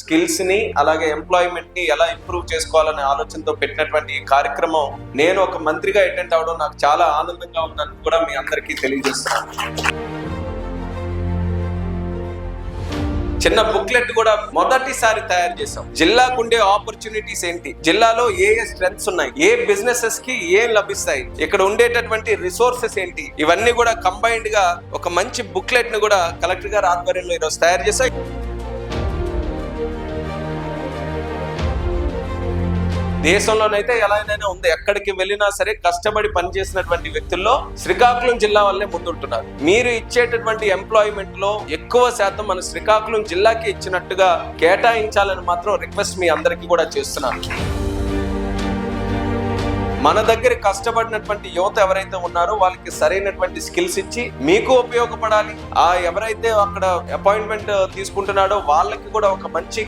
స్కిల్స్ని అలాగే ఎంప్లాయ్మెంట్ని ఎలా ఇంప్రూవ్ చేసుకోవాలనే ఆలోచనతో పెట్టినటువంటి ఈ కార్యక్రమం నేను ఒక మంత్రిగా అటెండ్ అవడం నాకు చాలా ఆనందంగా ఉందని కూడా మీ అందరికీ తెలియజేస్తున్నాను. చిన్న బుక్లెట్ కూడా మొదటిసారి తయారు చేసాం జిల్లాకు ఉండే ఆపర్చునిటీస్ ఏంటి? జిల్లాలో ఏ ఏ స్ట్రెంగ్స్ ఉన్నాయి? ఏ బిజినెసెస్కి ఏం లభిస్తాయి? ఇక్కడ ఉండేటటువంటి రిసోర్సెస్ ఏంటి? ఇవన్నీ కూడా కంబైన్డ్గా ఒక మంచి బుక్లెట్ని కూడా కలెక్టర్ గారు ఆధ్వర్యంలో ఈరోజు తయారు చేశాయి దేశంలోనైతే ఎలాగైనా ఉంది. ఎక్కడికి వెళ్ళినా సరే కష్టపడి పనిచేసినటువంటి వ్యక్తుల్లో శ్రీకాకుళం జిల్లా వల్లే ముందుంటున్నారు. మీరు ఇచ్చేటటువంటి ఎంప్లాయ్మెంట్లో ఎక్కువ శాతం మన శ్రీకాకుళం జిల్లాకి ఇచ్చినట్టుగా కేటాయించాలని మాత్రం రిక్వెస్ట్ మీ అందరికీ కూడా చేస్తున్నాను. మన దగ్గర కష్టపడినటువంటి యువత ఎవరైతే ఉన్నారో వాళ్ళకి సరైనటువంటి స్కిల్స్ ఇచ్చి మీకు ఉపయోగపడాలి. ఆ ఎవరైతే అక్కడ అపాయింట్మెంట్ తీసుకుంటున్నాడో వాళ్ళకి కూడా ఒక మంచి